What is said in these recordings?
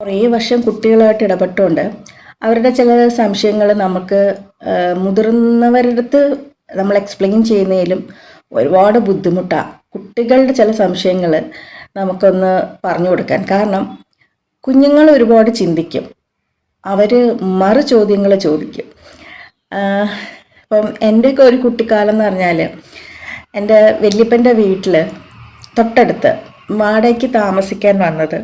കുറേ വർഷം കുട്ടികളായിട്ട് ഇടപെട്ടുകൊണ്ട് അവരുടെ ചില സംശയങ്ങൾ നമുക്ക് ആ, മുതിർന്നവരുടെ അടുത്ത് നമ്മൾ എക്സ്പ്ലെയിൻ ചെയ്യുന്നതിലും ഒരുപാട് ബുദ്ധിമുട്ടാണ് കുട്ടികളുടെ ചില സംശയങ്ങൾ നമുക്കൊന്ന് പറഞ്ഞു കൊടുക്കാൻ. കാരണം കുഞ്ഞുങ്ങൾ ഒരുപാട് ചിന്തിക്കും. അവർ മറു ചോദ്യങ്ങൾ ചോദിക്കും. ഇപ്പം എന്റെയൊക്കെ ഒരു കുട്ടിക്കാലം എന്ന് പറഞ്ഞാൽ എന്റെ വല്യപ്പന്റെ വീട്ടിൽ തൊട്ടടുത്ത് വാടകയ്ക്ക് താമസിക്കാൻ വന്നത്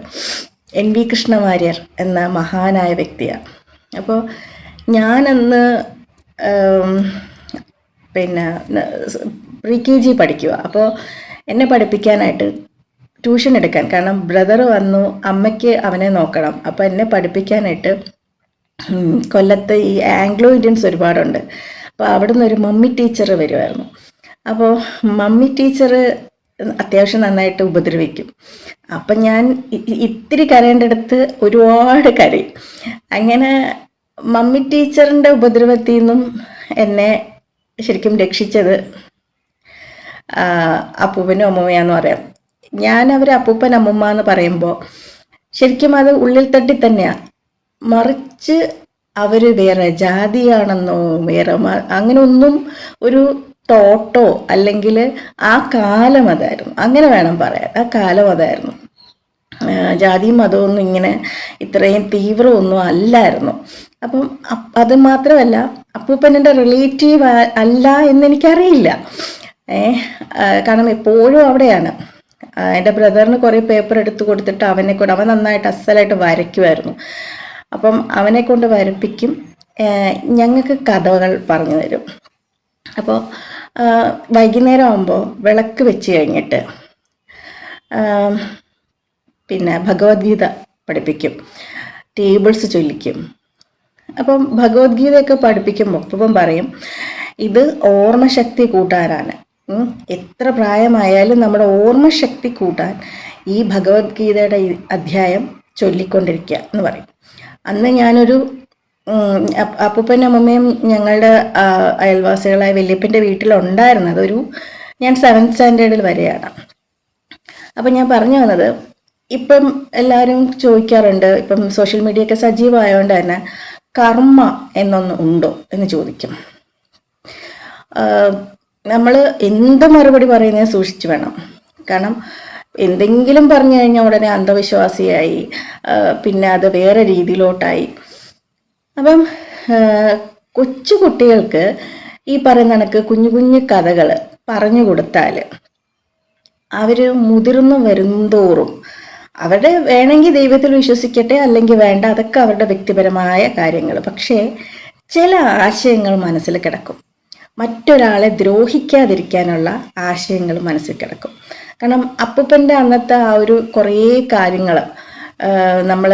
എൻ വി കൃഷ്ണവാര്യർ എന്ന മഹാനായ വ്യക്തിയാണ്. അപ്പോൾ ഞാനന്ന് പിന്നെ പ്രീ കെ ജി പഠിക്കുക. അപ്പോൾ എന്നെ പഠിപ്പിക്കാനായിട്ട് ട്യൂഷൻ എടുക്കാൻ കാരണം ബ്രദർ വന്നു അമ്മയ്ക്ക് അവനെ നോക്കണം. അപ്പോൾ എന്നെ പഠിപ്പിക്കാനായിട്ട് കൊല്ലത്ത് ഈ ആംഗ്ലോ ഇന്ത്യൻസ് ഒരുപാടുണ്ട്. അപ്പോൾ അവിടുന്ന് ഒരു മമ്മി ടീച്ചർ വരുമായിരുന്നു അപ്പോൾ മമ്മി ടീച്ചർ അത്യാവശ്യം നന്നായിട്ട് ഉപദ്രവിക്കും. അപ്പം ഞാൻ ഇത്തിരി കരയേണ്ടടുത്ത് ഒരുപാട് കരയും. അങ്ങനെ മമ്മി ടീച്ചറിന്റെ ഉപദ്രവത്തിൽ നിന്നും എന്നെ ശരിക്കും രക്ഷിച്ചത് അപ്പൂപ്പനും അമ്മൂമ്മയാന്ന് പറയാം. ഞാൻ അവരെ അപ്പൂപ്പൻ അമ്മൂമ്മ എന്ന് പറയുമ്പോൾ ശരിക്കും അത് ഉള്ളിൽ തട്ടി തന്നെയാണ് മറിച്ച് അവർ വേറെ ജാതിയാണെന്നോ വേറെ അങ്ങനെ ഒന്നും ഒരു തോട്ടോ അല്ലെങ്കിൽ ആ കാലം അതായിരുന്നു. അങ്ങനെ വേണം പറയാൻ. ആ കാലം അതായിരുന്നു. ജാതിയും മതമൊന്നും ഇങ്ങനെ ഇത്രയും തീവ്രമൊന്നും അല്ലായിരുന്നു. അപ്പം അത് മാത്രമല്ല അപ്പൂപ്പന്റെ റിലേറ്റീവ് അല്ല എന്നെനിക്കറിയില്ല. ഏ കാരണം എപ്പോഴും അവിടെയാണ്. എന്റെ ബ്രദറിന് കുറേ പേപ്പർ എടുത്ത് കൊടുത്തിട്ട് അവനെ കൊണ്ട് അവൻ നന്നായിട്ട് അസലായിട്ട് വരയ്ക്കുമായിരുന്നു. അപ്പം അവനെ കൊണ്ട് വരപ്പിക്കും. ഞങ്ങൾക്ക് കഥകൾ പറഞ്ഞു തരും. അപ്പോൾ വൈകുന്നേരം ആകുമ്പോൾ വിളക്ക് വെച്ച് കഴിഞ്ഞിട്ട് പിന്നെ ഭഗവത്ഗീത പഠിപ്പിക്കും. ടേബിൾസ് ചൊല്ലിക്കും. അപ്പം ഭഗവത്ഗീതയൊക്കെ പഠിപ്പിക്കുമ്പോൾ അപ്പം പറയും ഇത് ഓർമ്മശക്തി കൂട്ടാനാണ്. എത്ര പ്രായമായാലും നമ്മുടെ ഓർമ്മശക്തി കൂട്ടാൻ ഈ ഭഗവത്ഗീതയുടെ അധ്യായം ചൊല്ലിക്കൊണ്ടിരിക്കുക എന്ന് പറയും. അന്ന് ഞാനൊരു അപ്പൂപ്പനും അമ്മമ്മയും ഞങ്ങളുടെ അയൽവാസികളായ വല്യപ്പന്റെ വീട്ടിലുണ്ടായിരുന്നത് ഒരു ഞാൻ സെവൻത് സ്റ്റാൻഡേർഡിൽ വരെയാണ്. അപ്പം ഞാൻ പറഞ്ഞു വന്നത് ഇപ്പം എല്ലാവരും ചോദിക്കാറുണ്ട് ഇപ്പം സോഷ്യൽ മീഡിയ ഒക്കെ സജീവമായതുകൊണ്ട് തന്നെ കർമ്മ എന്നൊന്ന് ഉണ്ടോ എന്ന് ചോദിക്കും. നമ്മൾ എന്ത് മറുപടി പറയുന്നത് സൂക്ഷിച്ചു വേണം. കാരണം എന്തെങ്കിലും പറഞ്ഞു കഴിഞ്ഞാൽ ഉടനെ അന്ധവിശ്വാസിയായി പിന്നെ അത് വേറെ രീതിയിലോട്ടായി. അപ്പം കൊച്ചു കുട്ടികൾക്ക് ഈ പറയുന്ന കണക്ക് കുഞ്ഞു കുഞ്ഞു കഥകൾ പറഞ്ഞു കൊടുത്താൽ അവർ മുതിർന്നു വരുന്തോറും അവരുടെ വേണമെങ്കിൽ ദൈവത്തിൽ വിശ്വസിക്കട്ടെ അല്ലെങ്കിൽ വേണ്ട അതൊക്കെ അവരുടെ വ്യക്തിപരമായ കാര്യങ്ങൾ പക്ഷേ ചില ആശയങ്ങൾ മനസ്സിൽ കിടക്കും. മറ്റൊരാളെ ദ്രോഹിക്കാതിരിക്കാനുള്ള ആശയങ്ങൾ മനസ്സിൽ കിടക്കും. കാരണം അപ്പൂപ്പന്റെ അന്നത്തെ ആ ഒരു കുറേ കാര്യങ്ങൾ നമ്മൾ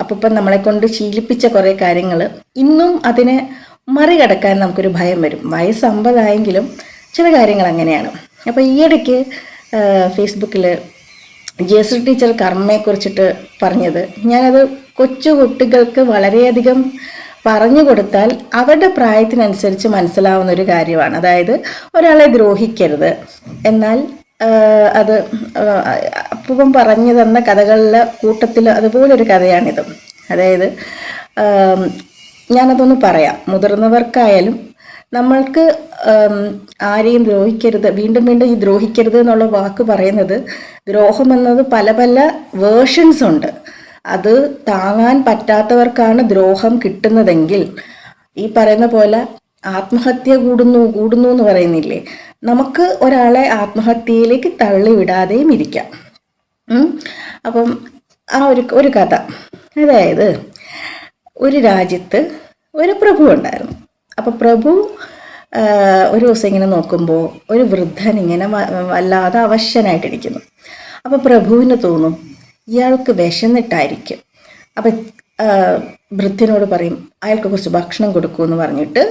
അപ്പം നമ്മളെ കൊണ്ട് ശീലിപ്പിച്ച കുറേ കാര്യങ്ങൾ ഇന്നും അതിനെ മറികടക്കാൻ നമുക്കൊരു ഭയം വരും. വയസ്സ് അമ്പതായെങ്കിലും ചില കാര്യങ്ങൾ അങ്ങനെയാണ്. അപ്പോൾ ഈയിടയ്ക്ക് ഫേസ്ബുക്കിൽ ജേസു ടീച്ചർ കർമ്മയെക്കുറിച്ചിട്ട് പറഞ്ഞത്. ഞാനത് കൊച്ചു കുട്ടികൾക്ക് വളരെയധികം പറഞ്ഞു കൊടുത്താൽ അവരുടെ പ്രായത്തിനനുസരിച്ച് മനസ്സിലാവുന്ന ഒരു കാര്യമാണ്. അതായത് ഒരാളെ ദ്രോഹിക്കരുത്. എന്നാൽ അത് അപ്പം പറഞ്ഞു തന്ന കഥകളിലെ കൂട്ടത്തിൽ അതുപോലൊരു കഥയാണിത്. അതായത് ഞാനതൊന്ന് പറയാം. മുതിർന്നവർക്കായാലും നമ്മൾക്ക് ആരെയും ദ്രോഹിക്കരുത് വീണ്ടും വീണ്ടും ഈ ദ്രോഹിക്കരുത് എന്നുള്ള വാക്ക് പറയുന്നത് ദ്രോഹം എന്നത് പല പല വേർഷൻസ് ഉണ്ട്. അത് താങ്ങാൻ പറ്റാത്തവർക്കാണ് ദ്രോഹം കിട്ടുന്നതെങ്കിൽ ഈ പറയുന്ന പോലെ ആത്മഹത്യ കൂടുന്നു കൂടുന്നു എന്ന് പറയുന്നില്ലേ? നമുക്ക് ഒരാളെ ആത്മഹത്യയിലേക്ക് തള്ളിവിടാതെയും ഇരിക്കാം. അപ്പം ആ ഒരു ഒരു കഥ. അതായത് ഒരു രാജ്യത്ത് ഒരു പ്രഭു ഉണ്ടായിരുന്നു. അപ്പോൾ പ്രഭു ഒരു ദിവസം ഇങ്ങനെ നോക്കുമ്പോൾ ഒരു വൃദ്ധൻ ഇങ്ങനെ വല്ലാതെ അവശനായിട്ടിരിക്കുന്നു. അപ്പോൾ പ്രഭുവിന് തോന്നും ഇയാൾക്ക് വിശന്നിട്ടായിരിക്കും. അപ്പം വൃദ്ധനോട് പറയും അയാൾക്ക് കുറച്ച് ഭക്ഷണം കൊടുക്കൂ എന്ന് പറഞ്ഞിട്ട്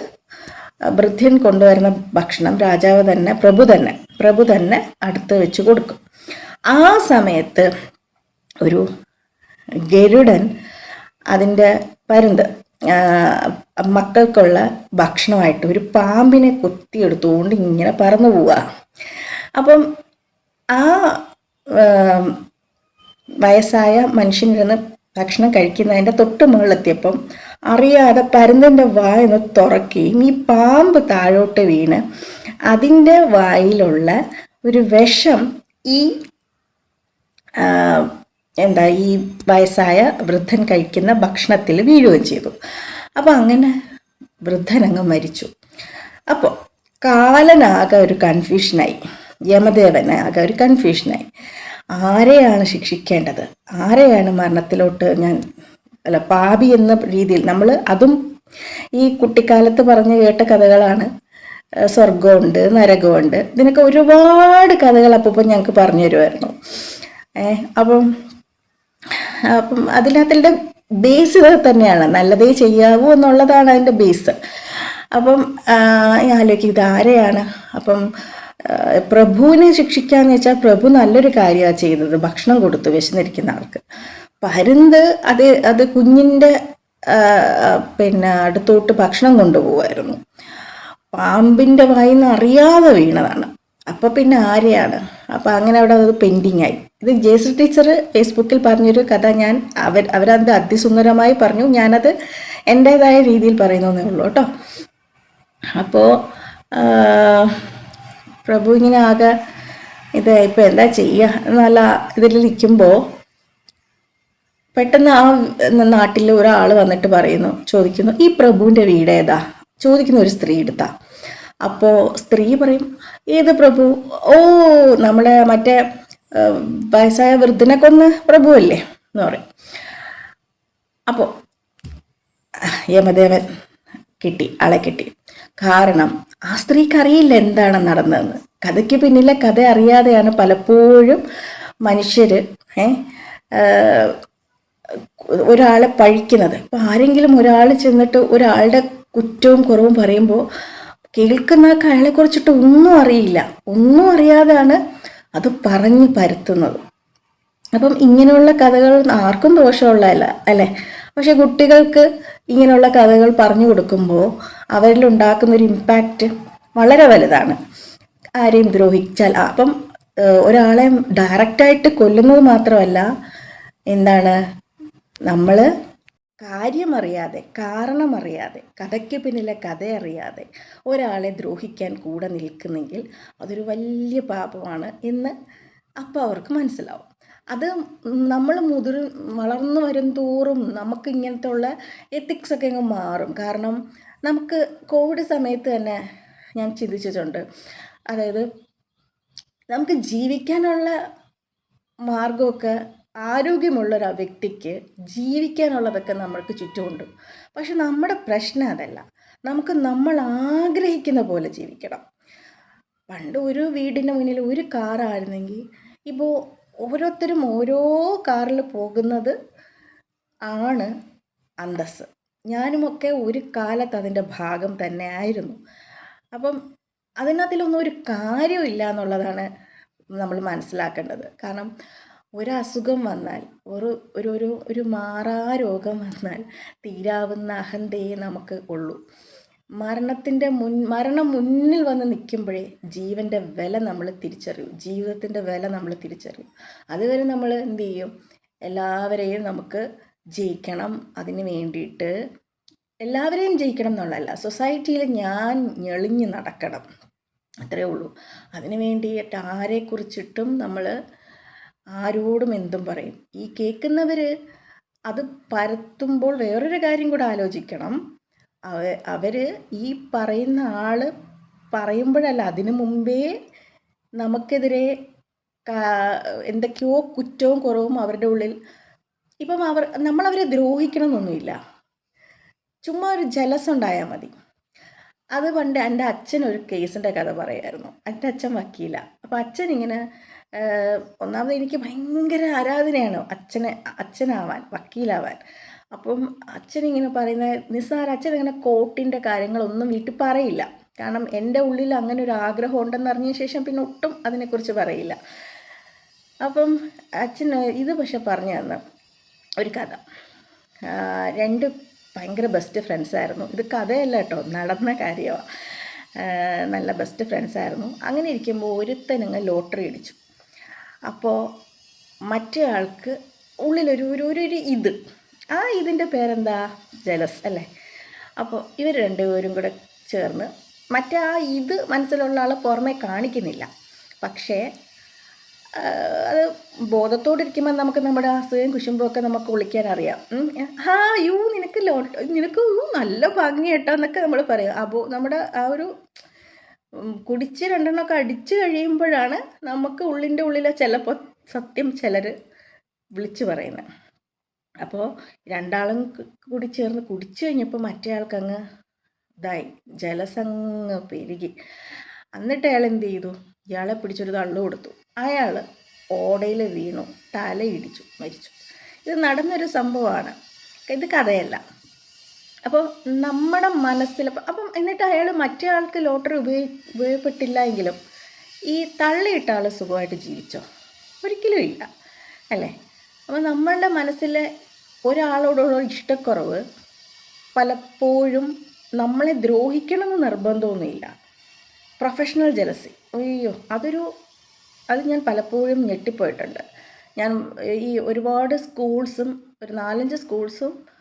ആ, വൃദ്ധൻ കൊണ്ടുവരുന്ന ഭക്ഷണം രാജാവ് തന്നെ പ്രഭു തന്നെ പ്രഭു തന്നെ അടുത്ത് വെച്ച് കൊടുക്കും. ആ സമയത്ത് ഒരു ഗരുഡൻ അതിന്റെ പരുന്ത് മക്കൾക്കുള്ള ഭക്ഷണമായിട്ട് ഒരു പാമ്പിനെ കൊത്തിയെടുത്തുകൊണ്ട് ഇങ്ങനെ പറന്നു പോവുക അപ്പം ആ, വയസ്സായ മനുഷ്യനിരുന്ന് ഭക്ഷണം കഴിക്കുന്നതിന്റെ തൊട്ട് മുകളിലെത്തിയപ്പം അറിയാതെ പരുന്തിന്റെ വായൊന്ന് തുറക്കുകയും ഈ പാമ്പ് താഴോട്ട് വീണ് അതിന്റെ വായിലുള്ള ഒരു വിഷം ഈ എന്താ ഈ വയസ്സായ വൃദ്ധൻ കഴിക്കുന്ന ഭക്ഷണത്തിൽ വീഴുകയും ചെയ്തു. അപ്പോൾ അങ്ങനെ വൃദ്ധൻ അങ്ങ് മരിച്ചു. അപ്പോൾ കാലനാകെ ഒരു കൺഫ്യൂഷനായി യമദേവനാകെ ഒരു കൺഫ്യൂഷനായി ആരെയാണ് ശിക്ഷിക്കേണ്ടത്? ആരെയാണ് മരണത്തിലോട്ട് ഞാൻ അല്ല പാപി എന്ന രീതിയിൽ നമ്മൾ അതും ഈ കുട്ടിക്കാലത്ത് പറഞ്ഞു കേട്ട കഥകളാണ്. സ്വർഗമുണ്ട് നരകമുണ്ട്. ഇതിനൊക്കെ ഒരുപാട് കഥകൾ അപ്പം ഞങ്ങൾക്ക് പറഞ്ഞു തരുമായിരുന്നു. ഏഹ് അപ്പം അപ്പം അതിനകത്തിന്റെ ബേസ് ഇത് തന്നെയാണ്. നല്ലതേ ചെയ്യാവൂ എന്നുള്ളതാണ് അതിന്റെ ബേസ് അപ്പം ആലോചിക്കും ഇത് ആരെയാണ് അപ്പം പ്രഭുവിനെ ശിക്ഷിക്കാന്ന് വെച്ചാൽ പ്രഭു നല്ലൊരു കാര്യമാണ് ചെയ്തത്. ഭക്ഷണം കൊടുത്തു വിശന്നിരിക്കുന്ന ആൾക്ക്. പരുന്ത് അത് അത് കുഞ്ഞിന്റെ പിന്നെ അടുത്തോട്ട് ഭക്ഷണം കൊണ്ടുപോകുമായിരുന്നു പാമ്പിന്റെ വായിൽ നിന്ന് അറിയാതെ വീണതാണ്. അപ്പം പിന്നെ ആരെയാണ്? അപ്പം അങ്ങനെ അവിടെ അത് പെൻഡിങ് ആയി ഇത് ജേസു ടീച്ചർ ഫേസ്ബുക്കിൽ പറഞ്ഞൊരു കഥ ഞാൻ അവർ അവരത് അതിസുന്ദരമായി പറഞ്ഞു. ഞാനത് എന്റേതായ രീതിയിൽ പറയുന്നതേ ഉള്ളൂ കേട്ടോ. അപ്പോൾ പ്രഭു ഇങ്ങനെ ആകെ ഇത് ഇപ്പം എന്താ ചെയ്യുക എന്നല്ല ഇതിൽ നിൽക്കുമ്പോൾ പെട്ടെന്ന് ആ നാട്ടിൽ ഒരാൾ വന്നിട്ട് പറയുന്നു ചോദിക്കുന്നു ഈ പ്രഭുവിന്റെ വീട് ഏതാ? ചോദിക്കുന്ന ഒരു സ്ത്രീ എടുത്താ. അപ്പോൾ സ്ത്രീ പറയും ഏത് പ്രഭു? ഓ നമ്മളെ മറ്റേ വയസ്സായ വൃദ്ധനെ കൊന്ന് പ്രഭു അല്ലേ എന്ന് പറയും. അപ്പോൾ യമദേവൻ കിട്ടി ആളെ കിട്ടി. കാരണം ആ സ്ത്രീക്ക് അറിയില്ല എന്താണ് നടന്നതെന്ന്. കഥയ്ക്ക് പിന്നിലെ കഥ അറിയാതെയാണ് പലപ്പോഴും മനുഷ്യർ ഒരാളെ പഴിക്കുന്നത്. അപ്പൊ ആരെങ്കിലും ഒരാൾ ചെന്നിട്ട് ഒരാളുടെ കുറ്റവും കുറവും പറയുമ്പോൾ കേൾക്കുന്ന അയാളെ കുറിച്ചിട്ട് ഒന്നും അറിയില്ല. ഒന്നും അറിയാതെയാണ് അത് പറഞ്ഞു പരത്തുന്നത്. അപ്പം ഇങ്ങനെയുള്ള കഥകൾ ആർക്കും ദോഷമുള്ളതല്ല അല്ലേ പക്ഷെ കുട്ടികൾക്ക് ഇങ്ങനെയുള്ള കഥകൾ പറഞ്ഞു കൊടുക്കുമ്പോൾ അവരിൽ ഉണ്ടാക്കുന്ന ഒരു ഇമ്പാക്റ്റ് വളരെ വലുതാണ്. ആരെയും ദ്രോഹിച്ചാൽ. അപ്പം ഒരാളെ ഡയറക്റ്റായിട്ട് കൊല്ലുന്നത് മാത്രമല്ല എന്താണ് നമ്മൾ കാര്യമറിയാതെ കാരണമറിയാതെ കഥയ്ക്ക് പിന്നിലെ കഥ അറിയാതെ ഒരാളെ ദ്രോഹിക്കാൻ കൂടെ നിൽക്കുന്നെങ്കിൽ അതൊരു വലിയ പാപമാണ് എന്ന് അപ്പോൾ അവർക്ക് മനസ്സിലാവും. അത് നമ്മൾ മുതിർ വളർന്നു വരും തോറും നമുക്ക് ഇങ്ങനത്തെ ഉള്ള എത്തിക്സ് ഒക്കെ അങ്ങ് മാറും. കാരണം നമുക്ക് കോവിഡ് സമയത്ത് തന്നെ ഞാൻ ചിന്തിച്ചിട്ടുണ്ട്. അതായത് നമുക്ക് ജീവിക്കാനുള്ള മാർഗമൊക്കെ ആരോഗ്യമുള്ള ഒരു വ്യക്തിക്ക് ജീവിക്കാനുള്ളതൊക്കെ നമ്മൾക്ക് ചുറ്റുമുണ്ട്. പക്ഷെ നമ്മുടെ പ്രശ്നം അതല്ല. നമുക്ക് നമ്മൾ ആഗ്രഹിക്കുന്ന പോലെ ജീവിക്കണം. പണ്ട് ഒരു വീടിന്റെ മുന്നിൽ ഒരു കാറായിരുന്നെങ്കിൽ ഇപ്പോൾ ഓരോരുത്തരും ഓരോ കാറിൽ പോകുന്നത് ആണ് അന്തസ് ഞാനുമൊക്കെ ഒരു കാലത്ത് അതിന്റെ ഭാഗം തന്നെ ആയിരുന്നു. അപ്പം അതിനകത്തിലൊന്നും ഒരു കാര്യമില്ല എന്നുള്ളതാണ് നമ്മൾ മനസ്സിലാക്കേണ്ടത്. കാരണം ഒരസുഖം വന്നാൽ ഒരു ഒരു ഒരു ഒരു മാറാ രോഗം വന്നാൽ തീരാവുന്ന അഹന്തയെ നമുക്ക് ഉള്ളൂ. മരണത്തിന്റെ മുൻ മരണം മുന്നിൽ വന്ന് നിൽക്കുമ്പോഴേ ജീവന്റെ വില നമ്മൾ തിരിച്ചറിയും. ജീവിതത്തിന്റെ വില നമ്മൾ തിരിച്ചറിയും. അതുവരെ നമ്മൾ എന്ത് ചെയ്യും? എല്ലാവരെയും നമുക്ക് ജയിക്കണം അതിന് വേണ്ടിയിട്ട്. എല്ലാവരെയും ജയിക്കണം എന്നുള്ളതല്ല സൊസൈറ്റിയിൽ ഞാൻ ഞെളിഞ്ഞ് നടക്കണം. അത്രേ ഉള്ളൂ. അതിന് വേണ്ടിയിട്ട് ആരെക്കുറിച്ചിട്ടും നമ്മൾ ആരോടും എന്തും പറയും. ഈ കേൾക്കുന്നവർ അത് പരത്തുമ്പോൾ വേറൊരു കാര്യം കൂടെ ആലോചിക്കണം. അവ അവർ ഈ പറയുന്ന ആൾ പറയുമ്പോഴല്ല അതിനു മുമ്പേ നമുക്കെതിരെ എന്തൊക്കെയോ കുറ്റവും കുറവും അവരുടെ ഉള്ളിൽ ഇപ്പം അവർ നമ്മളവരെ ദ്രോഹിക്കണമെന്നൊന്നുമില്ല. ചുമ്മാ ഒരു ജലസ് ഉണ്ടായാൽ മതി. അത് പണ്ട് എന്റെ അച്ഛൻ ഒരു കേസിന്റെ കഥ പറയായിരുന്നു. എന്റെ അച്ഛൻ വക്കീല. അപ്പോൾ അച്ഛൻ ഇങ്ങനെ ഒന്നാമത് എനിക്ക് ഭയങ്കര ആരാധനയാണ് അച്ഛനെ അച്ഛനാവാൻ വക്കീലാവാൻ. അപ്പം അച്ഛൻ ഇങ്ങനെ പറയുന്ന നിസ്സാര അച്ഛൻ ഇങ്ങനെ കോർട്ടിന്റെ കാര്യങ്ങളൊന്നും വീട്ടിൽ പറയില്ല. കാരണം എന്റെ ഉള്ളിൽ അങ്ങനെ ഒരു ആഗ്രഹം ഉണ്ടെന്ന് അറിഞ്ഞ ശേഷം പിന്നെ ഒട്ടും അതിനെക്കുറിച്ച് പറയില്ല. അപ്പം അച്ഛൻ ഇത് പക്ഷെ പറഞ്ഞു തന്ന. ഒരു കഥ. രണ്ട് ഭയങ്കര ബെസ്റ്റ് ഫ്രണ്ട്സായിരുന്നു ഇത് കഥയല്ല കേട്ടോ നടന്ന കാര്യമാണ് നല്ല ബെസ്റ്റ് ഫ്രണ്ട്സായിരുന്നു അങ്ങനെ ഇരിക്കുമ്പോൾ ഒരുത്തനങ്ങ് ലോട്ടറി അടിച്ചു. അപ്പോൾ മറ്റേ ആൾക്ക് ഉള്ളിലൊരു ഒരു ഒരു ഇത്. ആ ഇതിന്റെ പേരെന്താ? ജലസ് അല്ലേ? അപ്പോൾ ഇവർ രണ്ടുപേരും കൂടെ ചേർന്ന് മറ്റേ ആ ഇത് മനസ്സിലുള്ള ആൾ പുറമെ കാണിക്കുന്നില്ല. പക്ഷേ അത് ബോധത്തോടിരിക്കുമ്പോൾ നമുക്ക് നമ്മുടെ അസുഖം കുശുമ്പോ ഒക്കെ നമുക്ക് വിളിക്കാൻ അറിയാം. ആ യൂ നിനക്ക് ലോട്ട് നിനക്ക് നല്ല ഭംഗി കേട്ടോ എന്നൊക്കെ നമ്മൾ പറയാം. അപ്പോൾ നമ്മുടെ ആ ഒരു കുടിച്ച് രണ്ടെണ്ണമൊക്കെ അടിച്ച് കഴിയുമ്പോഴാണ് നമുക്ക് ഉള്ളിന്റെ ഉള്ളിലെ ചിലപ്പോൾ സത്യം ചിലർ വിളിച്ചു പറയുന്നത്. അപ്പോൾ രണ്ടാളും കൂടി ചേർന്ന് കുടിച്ചു കഴിഞ്ഞപ്പോൾ മറ്റേ ആൾക്കങ്ങ് ഇതായി ജലസങ്ങ് പെരുകി. എന്നിട്ട് അയാൾ എന്ത് ചെയ്തു? ഇയാളെ പിടിച്ചൊരു തള്ളു കൊടുത്തു. അയാൾ ഓടയിൽ വീണു തലയിടിച്ചു മരിച്ചു. ഇത് നടന്നൊരു സംഭവമാണ്. ഇത് കഥയല്ല. അപ്പോൾ നമ്മുടെ മനസ്സിൽ അപ്പം എന്നിട്ട് അയാൾ മറ്റേ ആൾക്ക് ലോട്ടറി ഉപയോഗി ഉപയോഗപ്പെട്ടില്ല എങ്കിലും ഈ തള്ളിയിട്ട ആൾ സുഖമായിട്ട് ജീവിച്ചോ? ഒരിക്കലും ഇല്ല. അല്ലേ? അപ്പോൾ നമ്മളുടെ മനസ്സിലെ ഒരാളോടുള്ള ഇഷ്ടക്കുറവ് പലപ്പോഴും നമ്മളെ ദ്രോഹിക്കണമെന്ന് നിർബന്ധമൊന്നുമില്ല. Professional jealousy. അയ്യോ അതൊരു അത് ഞാൻ പലപ്പോഴും ഞെട്ടിപ്പോയിട്ടുണ്ട്. ഞാൻ ഈ ഒരുപാട് സ്കൂൾസും ഒരു നാലഞ്ച് സ്കൂൾസും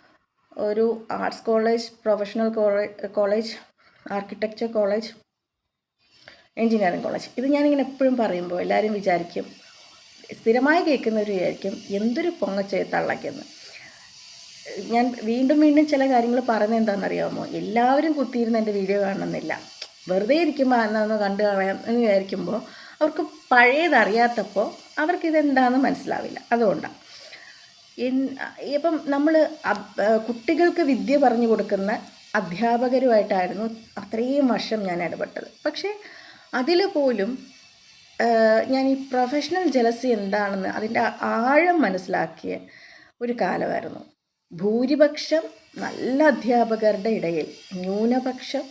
ഒരു arts college professional college architecture college engineering college ഇത് ഞാനിങ്ങനെ എപ്പോഴും പറയുമ്പോൾ എല്ലാവരും വിചാരിക്കും സ്ഥിരമായി കേൾക്കുന്നവർ വിചാരിക്കും എന്തൊരു പൊങ്ങച്ചേ തള്ളക്കെന്ന്. ഞാൻ വീണ്ടും വീണ്ടും ചില കാര്യങ്ങൾ പറയുന്നത് എന്താണെന്നറിയാമോ? എല്ലാവരും കുത്തിയിരുന്ന് എന്റെ വീഡിയോ കാണണമെന്നില്ല. വെറുതെ ഇരിക്കുമ്പോൾ എന്താണെന്ന് കണ്ടു കളയാം എന്ന് വിചാരിക്കുമ്പോൾ അവർക്ക് പഴയതറിയാത്തപ്പോൾ അവർക്കിതെന്താണെന്ന് മനസ്സിലാവില്ല. അതുകൊണ്ടാണ്. ഇപ്പം നമ്മൾ കുട്ടികൾക്ക് വിദ്യ പറഞ്ഞു കൊടുക്കുന്ന അധ്യാപകരുമായിട്ടായിരുന്നു അത്രയും വർഷം ഞാൻ ഇടപെട്ടത്. പക്ഷേ അതിൽ പോലും ഞാൻ ഈ പ്രൊഫഷണൽ ജലസി എന്താണെന്ന് അതിന്റെ ആഴം മനസ്സിലാക്കിയ ഒരു കാലമായിരുന്നു. ഭൂരിപക്ഷം നല്ല അധ്യാപകരുടെ ഇടയിൽ ന്യൂനപക്ഷം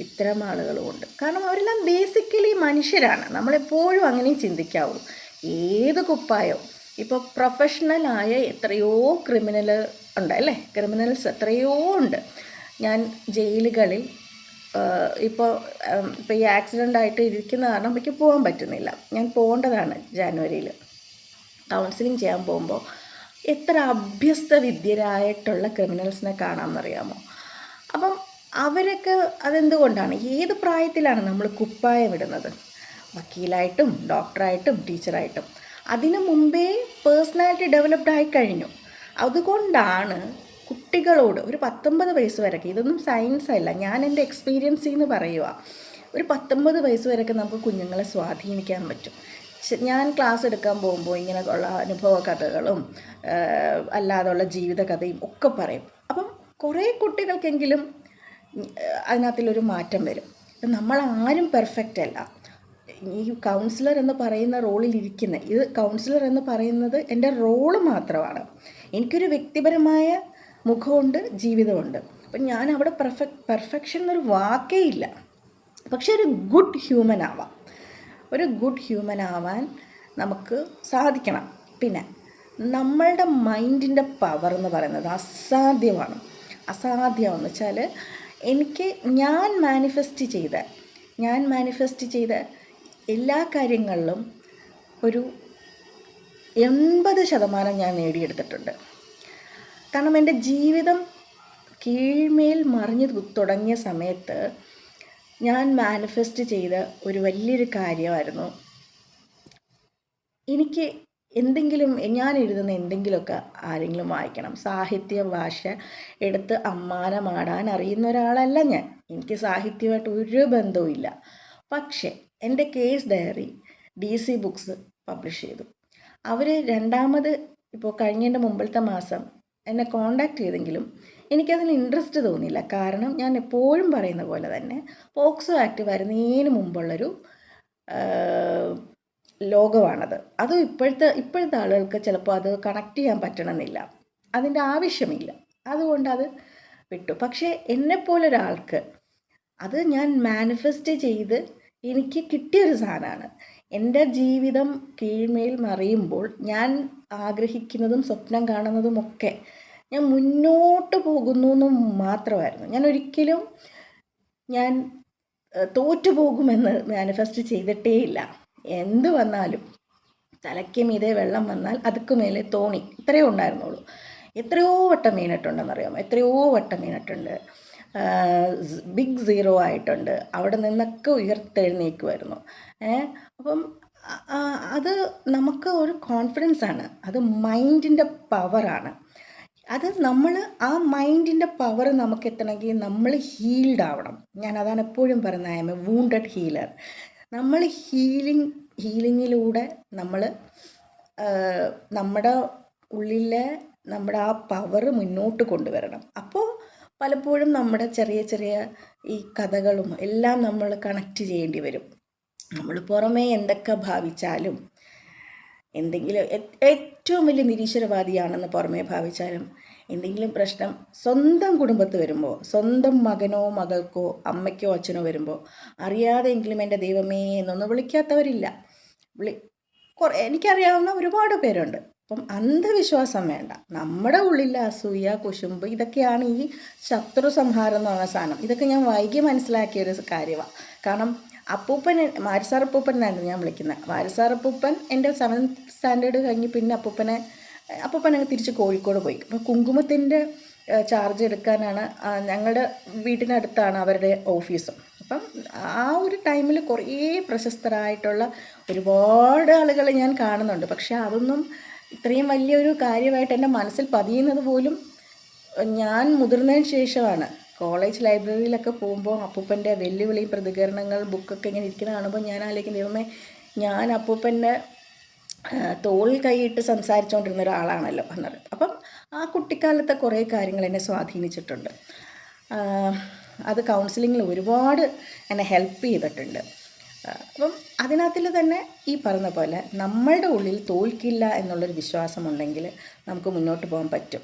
ഇത്തരം ആളുകളുമുണ്ട് കാരണം അവരെല്ലാം ബേസിക്കലി മനുഷ്യരാണ്. നമ്മളെപ്പോഴും അങ്ങനെ ചിന്തിക്കാവൂ ഏത് കുപ്പായോ ഇപ്പോൾ പ്രൊഫഷണലായ എത്രയോ ക്രിമിനൽ ഉണ്ട് അല്ലേ? ക്രിമിനൽസ് എത്രയോ ഉണ്ട്. ഞാൻ ജയിലുകളിൽ ഇപ്പോൾ ഇപ്പോൾ ഈ ആക്സിഡന്റ് ആയിട്ട് ഇരിക്കുന്ന കാരണം എനിക്ക് പോകാൻ പറ്റുന്നില്ല. ഞാൻ പോകേണ്ടതാണ് ജാനുവരിയിൽ. കൗൺസിലിംഗ് ചെയ്യാൻ പോകുമ്പോൾ എത്ര അഭ്യസ്ത വിദ്യരായിട്ടുള്ള ക്രിമിനൽസിനെ കാണാമെന്നറിയാമോ? അപ്പം അവരൊക്കെ അതെന്തുകൊണ്ടാണ്? ഏത് പ്രായത്തിലാണ് നമ്മൾ കുപ്പായം ഇടുന്നത്? വക്കീലായിട്ടും ഡോക്ടറായിട്ടും ടീച്ചറായിട്ടും അതിനു മുമ്പേ പേഴ്സണാലിറ്റി ഡെവലപ്ഡ് ആയി കഴിഞ്ഞു. അതുകൊണ്ടാണ് കുട്ടികളോട് ഒരു പത്തൊമ്പത് വയസ്സ് വരെയൊക്കെ ഇതൊന്നും സയൻസ് അല്ല ഞാൻ എന്റെ എക്സ്പീരിയൻസിൽ നിന്ന് പറയുക ഒരു പത്തൊമ്പത് വയസ്സ് വരെയൊക്കെ നമുക്ക് കുഞ്ഞുങ്ങളെ സ്വാധീനിക്കാൻ പറ്റും. ഞാൻ ക്ലാസ് എടുക്കാൻ പോകുമ്പോൾ ഇങ്ങനെ ഉള്ള അനുഭവ കഥകളും അല്ലാതെയുള്ള അല്ലാതുള്ള ജീവിത കഥയും ഒക്കെ പറയും. അപ്പം കുറേ കുട്ടികൾക്കെങ്കിലും അതിനകത്തിലൊരു മാറ്റം വരും. നമ്മൾ ആരും പെർഫെക്റ്റ് അല്ല. ഈ കൗൺസിലർ എന്ന് പറയുന്ന റോളിൽ ഇരിക്കുന്ന. ഇത് കൗൺസിലർ എന്ന് പറയുന്നത് എന്റെ റോൾ മാത്രമാണ്. എനിക്കൊരു വ്യക്തിപരമായ മുഖമുണ്ട് ജീവിതമുണ്ട്. അപ്പം ഞാൻ അവിടെ പെർഫെക് പെർഫെക്ഷൻ എന്നൊരു വാക്കേ ഇല്ല. പക്ഷെ ഒരു ഗുഡ് ഹ്യൂമൻ ആവാം. ഒരു ഗുഡ് ഹ്യൂമൻ ആവാൻ നമുക്ക് സാധിക്കണം. പിന്നെ നമ്മളുടെ മൈൻഡിന്റെ പവർ എന്ന് പറയുന്നത് അസാധ്യമാണ്. അസാധ്യമെന്ന് വെച്ചാൽ എനിക്ക് ഞാൻ മാനിഫെസ്റ്റ് ചെയ്ത ഞാൻ മാനിഫെസ്റ്റ് ചെയ്ത എല്ലാ കാര്യങ്ങളിലും ഒരു എൺപത് ശതമാനം ഞാൻ നേടിയെടുത്തിട്ടുണ്ട്. കാരണം എന്റെ ജീവിതം കീഴ്മേൽ മറിഞ്ഞു തുടങ്ങിയ സമയത്ത് ഞാൻ മാനിഫെസ്റ്റ് ചെയ്ത ഒരു വലിയൊരു കാര്യമായിരുന്നു. എനിക്ക് എന്തെങ്കിലും ഞാൻ എഴുതുന്ന എന്തെങ്കിലുമൊക്കെ ആരെങ്കിലും വായിക്കണം. സാഹിത്യ ഭാഷ എടുത്ത് അമ്മാനമാടാൻ അറിയുന്ന ഒരാളല്ല ഞാൻ. എനിക്ക് സാഹിത്യമായിട്ട് ഒരു ബന്ധവുമില്ല. പക്ഷേ എന്റെ case diary D C books publish ചെയ്തു. അവർ രണ്ടാമത് ഇപ്പോൾ കഴിഞ്ഞതിന്റെ മുമ്പിലത്തെ മാസം എന്നെ കോണ്ടാക്ട് ചെയ്തെങ്കിലും എനിക്കതിന് ഇൻട്രസ്റ്റ് തോന്നിയില്ല. കാരണം ഞാൻ എപ്പോഴും പറയുന്ന പോലെ തന്നെ പോക്സോ ആക്ട് വരുന്നതിന് മുമ്പുള്ളൊരു ലോകമാണത്. അത് ഇപ്പോഴത്തെ ഇപ്പോഴത്തെ ആളുകൾക്ക് ചിലപ്പോൾ അത് കണക്ട് ചെയ്യാൻ പറ്റണമെന്നില്ല. അതിന്റെ ആവശ്യമില്ല. അതുകൊണ്ട് അത് വിട്ടു. പക്ഷേ എന്നെപ്പോലൊരാൾക്ക് അത് ഞാൻ മാനിഫെസ്റ്റ് ചെയ്ത് എനിക്ക് കിട്ടിയൊരു സാധനമാണ്. എന്റെ ജീവിതം കീഴ്മേൽ മറിയുമ്പോൾ ഞാൻ ആഗ്രഹിക്കുന്നതും സ്വപ്നം കാണുന്നതുമൊക്കെ ഞാൻ മുന്നോട്ട് പോകുന്നു എന്ന് മാത്രമായിരുന്നു. ഞാൻ ഒരിക്കലും ഞാൻ തോറ്റു പോകുമെന്ന് മാനിഫെസ്റ്റ് ചെയ്തിട്ടേ ഇല്ല. എന്ത് വന്നാലും തലയ്ക്ക് മീതെ വെള്ളം വന്നാൽ അതുക്ക് മേലെ തോണി ഇത്രയേ ഉണ്ടായിരുന്നുള്ളൂ. എത്രയോ വട്ടം വീണിട്ടുണ്ടെന്നറിയാമോ? എത്രയോ വട്ടം വീണിട്ടുണ്ട്. ബിഗ് സീറോ ആയിട്ടുണ്ട്. അവിടെ നിന്നൊക്കെ ഉയർത്തെഴുന്നേക്കുമായിരുന്നു ഏഹ് അപ്പം അത് നമുക്ക് ഒരു കോൺഫിഡൻസ് ആണ്. അത് മൈൻഡിന്റെ പവറാണ് അത് നമ്മൾ ആ മൈൻഡിന്റെ പവർ നമുക്ക് എത്തണമെങ്കിൽ നമ്മൾ ഹീൽഡ് ആവണം. ഞാൻ അതാണ് എപ്പോഴും പറയുന്നത് I'm a wounded healer നമ്മൾ ഹീലിംഗ് ഹീലിങ്ങിലൂടെ നമ്മൾ നമ്മുടെ ഉള്ളിലെ നമ്മുടെ ആ പവർ മുന്നോട്ട് കൊണ്ടുവരണം. അപ്പോൾ പലപ്പോഴും നമ്മുടെ ചെറിയ ചെറിയ ഈ കഥകളും എല്ലാം നമ്മൾ കണക്റ്റ് ചെയ്യേണ്ടി വരും. നമ്മൾ പുറമേ എന്തൊക്കെ ഭാവിച്ചാലും എന്തെങ്കിലും ഏറ്റവും വലിയ നിരീശ്വരവാദിയാണെന്ന് പുറമേ ഭാവിച്ചാലും എന്തെങ്കിലും പ്രശ്നം സ്വന്തം കുടുംബത്ത് വരുമ്പോൾ സ്വന്തം മകനോ മകൾക്കോ അമ്മയ്ക്കോ അച്ഛനോ വരുമ്പോൾ അറിയാതെങ്കിലും എന്റെ ദൈവമേ എന്നൊന്നും വിളിക്കാത്തവരില്ല. വിളി കുറേ എനിക്കറിയാവുന്ന ഒരുപാട് പേരുണ്ട്. അപ്പം അന്ധവിശ്വാസം വേണ്ട. നമ്മുടെ ഉള്ളിലെ അസൂയ കുശുമ്പ് ഇതൊക്കെയാണ് ഈ ശത്രു സംഹാരം എന്ന് പറഞ്ഞ സാധനം. ഇതൊക്കെ ഞാൻ വൈകി മനസ്സിലാക്കിയ ഒരു കാര്യമാണ് കാരണം അപ്പൂപ്പൻ വാരസാറപ്പൂപ്പൻ എന്നായിരുന്നു ഞാൻ വിളിക്കുന്നത് വാരസാറപ്പൂപ്പൻ എന്റെ സെവൻത് സ്റ്റാൻഡേർഡ് കഴിഞ്ഞ് പിന്നെ അപ്പൂപ്പനെ അപ്പൂപ്പൻ അങ്ങ് തിരിച്ച് കോഴിക്കോട് പോയി. അപ്പോൾ കുങ്കുമത്തിന്റെ ചാർജ് എടുക്കാനാണ് ഞങ്ങളുടെ വീട്ടിനടുത്താണ് അവരുടെ ഓഫീസും അപ്പം ആ ഒരു ടൈമിൽ കുറേ പ്രശസ്തരായിട്ടുള്ള ഒരുപാട് ആളുകൾ ഞാൻ കാണുന്നുണ്ട്. പക്ഷേ അതൊന്നും ഇത്രയും വലിയൊരു കാര്യമായിട്ട് എന്റെ മനസ്സിൽ പതിയുന്നത് പോലും ഞാൻ മുതിർന്നതിന് ശേഷമാണ്. കോളേജ് ലൈബ്രറിയിലൊക്കെ പോകുമ്പോൾ അപ്പൂപ്പന്റെ വെല്ലുവിളി പ്രതികരണങ്ങൾ ബുക്കൊക്കെ ഇങ്ങനെ ഇരിക്കുന്നത് കാണുമ്പോൾ ഞാൻ ആലോചിക്കും ദൈവമേ ഞാൻ അപ്പൂപ്പന്റെ തോളിൽ കൈയിട്ട് സംസാരിച്ചുകൊണ്ടിരുന്ന ഒരാളാണല്ലോ എന്നത് അപ്പം ആ കുട്ടിക്കാലത്തെ കുറേ കാര്യങ്ങൾ എന്നെ സ്വാധീനിച്ചിട്ടുണ്ട്. അത് കൗൺസിലിങ്ങിൽ ഒരുപാട് എന്നെ ഹെൽപ്പ് ചെയ്തിട്ടുണ്ട്. അപ്പം അതിനകത്തിൽ തന്നെ ഈ പറഞ്ഞ പോലെ നമ്മളുടെ ഉള്ളിൽ തോൽക്കില്ല എന്നുള്ളൊരു വിശ്വാസമുണ്ടെങ്കിൽ നമുക്ക് മുന്നോട്ട് പോകാൻ പറ്റും.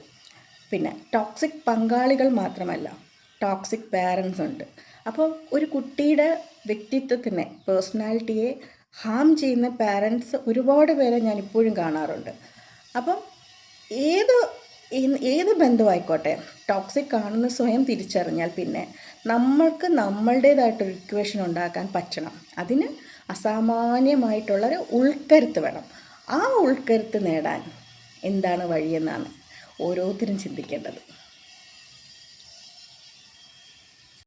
പിന്നെ ടോക്സിക് പങ്കാളികൾ മാത്രമല്ല ടോക്സിക് പാരൻസ് ഉണ്ട്. അപ്പോൾ ഒരു കുട്ടിയുടെ വ്യക്തിത്വത്തിനെ പേഴ്സണാലിറ്റിയെ ഹാം ചെയ്യുന്ന പാരൻസ് ഒരുപാട് പേരെ ഞാൻ ഇപ്പോഴും കാണാറുണ്ട്. അപ്പം ഏത് ഏത് ബന്ധമായിക്കോട്ടെ ടോക്സിക് ആണെന്ന് സ്വയം തിരിച്ചറിഞ്ഞാൽ പിന്നെ നമ്മൾക്ക് നമ്മളുടേതായിട്ടൊരു ഇക്വേഷൻ ഉണ്ടാക്കാൻ പറ്റണം. അതിന് അസാമാന്യമായിട്ടുള്ളൊരു ഉൾക്കരുത്ത് വേണം. ആ ഉൾക്കരുത്ത് നേടാൻ എന്താണ് വഴിയെന്നാണ് ഓരോരുത്തരും ചിന്തിക്കേണ്ടത്.